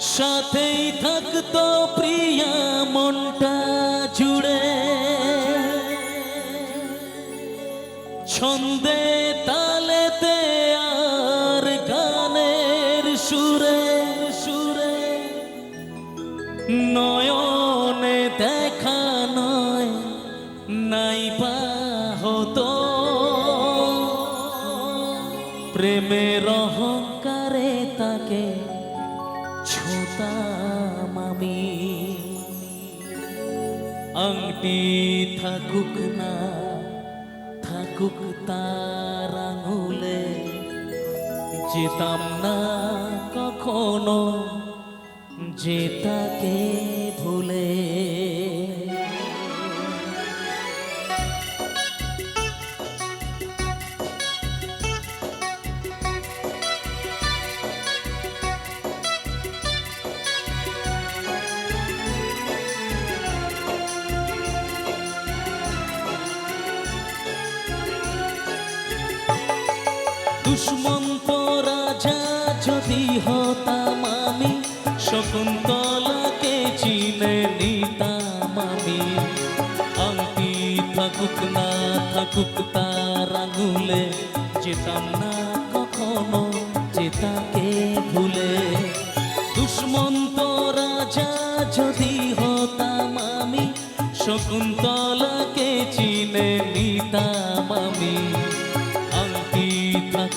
সাথেই থাকতো প্রিয়া, মনটা জুড়ে। ছন্দে তালেতে আর গানের সুরে সুরে। নয়নে দেখা নয়, নাই হতো। প্রেমের অহংকারে তাকে আমি আংটি থাকুক না থাকুক তার আঙুলে যেতাম না কখনো যে তাকে দুষ্মন্ত রাজা যদি হতাম আমি শকুন্তলাকে চিনে নিতাম আমি আংটি থাকুক না থাকুক তার আঙুলে যেতাম না কখনো যে তাকে ভুলে। দুষ্মন্ত রাজা যদি হতাম আমি শকুন্তলাকে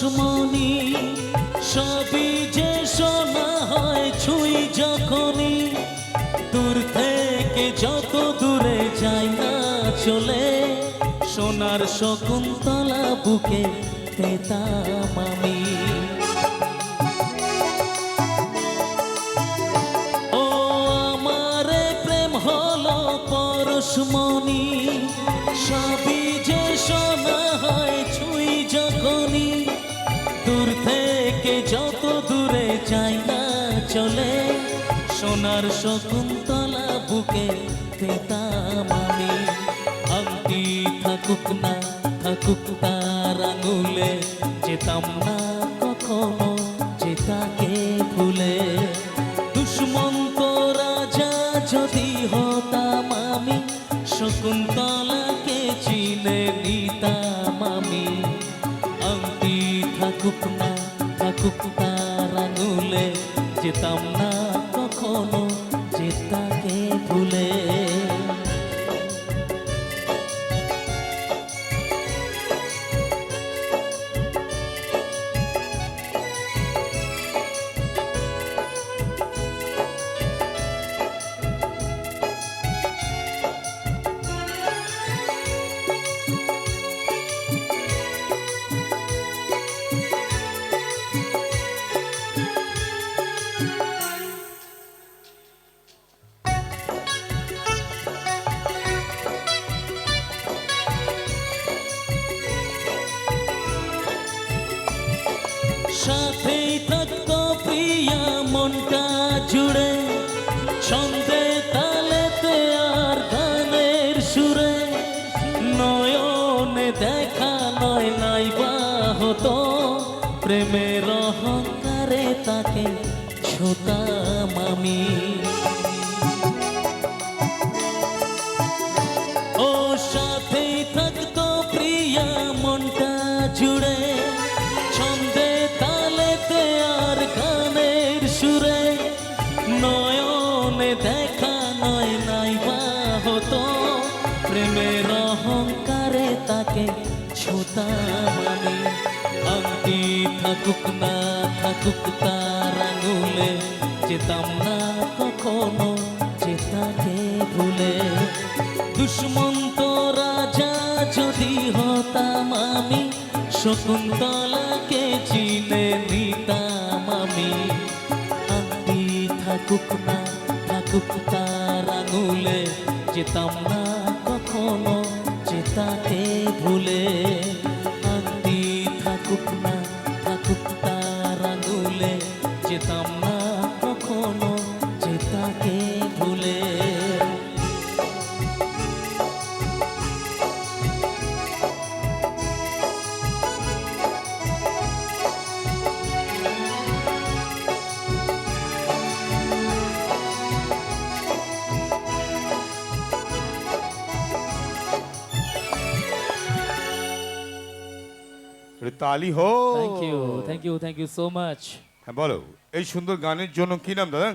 পরশমণি সবই যে শোনা হয় ছুঁই যখনই। দূর থেকে যত দূরে যাই না চলে, সোনার শকুন্তলা বুকে পেতাম আমি। শকুন্তলা বুকে পেতাম আমি। আংটি থাকুক না, থাকুক তার আঙুলে। যেতাম না কখনো যেতাকে ভুলে। দুষ্মন্ত রাজা যদি হতাম আমি শকুন্তলাকে চিনে নিতাম আমি। আংটি থাকুক না, থাকুক তার আঙুলে। যেতাম না কখনো যে তাকে ভুলে সাথেই থাকত প্রিয়া মনটা জুড়ে। ছন্দে তালেতে আর গানের সুরে। নয়নে দেখা নয়, নাই বাহত প্রেমের অহংকারে তাকে ছোতাম আমি। নয়নে দেখা নয়, নাই বা হতো। প্রেমের অহংকারে তাকে ছুতাম আমি আংটি থাকুক না থাকুক তার আঙুলে, যেতাম না কখনো চেতাকে ভুলে। দুশ্মন্ত রাজা যদি হতাম আমি, শকুন্তলাকে চিনে নিতাম আমি। আন্টি থাকুক না তার আঙুলে যেতাম না কখনো যেতাকে ভুলে আন্টি থাকুক না তালি হো। Thank you thank you thank you so much হ্যাঁ বলো এই সুন্দর গানের জন্য কি নাম দাদা?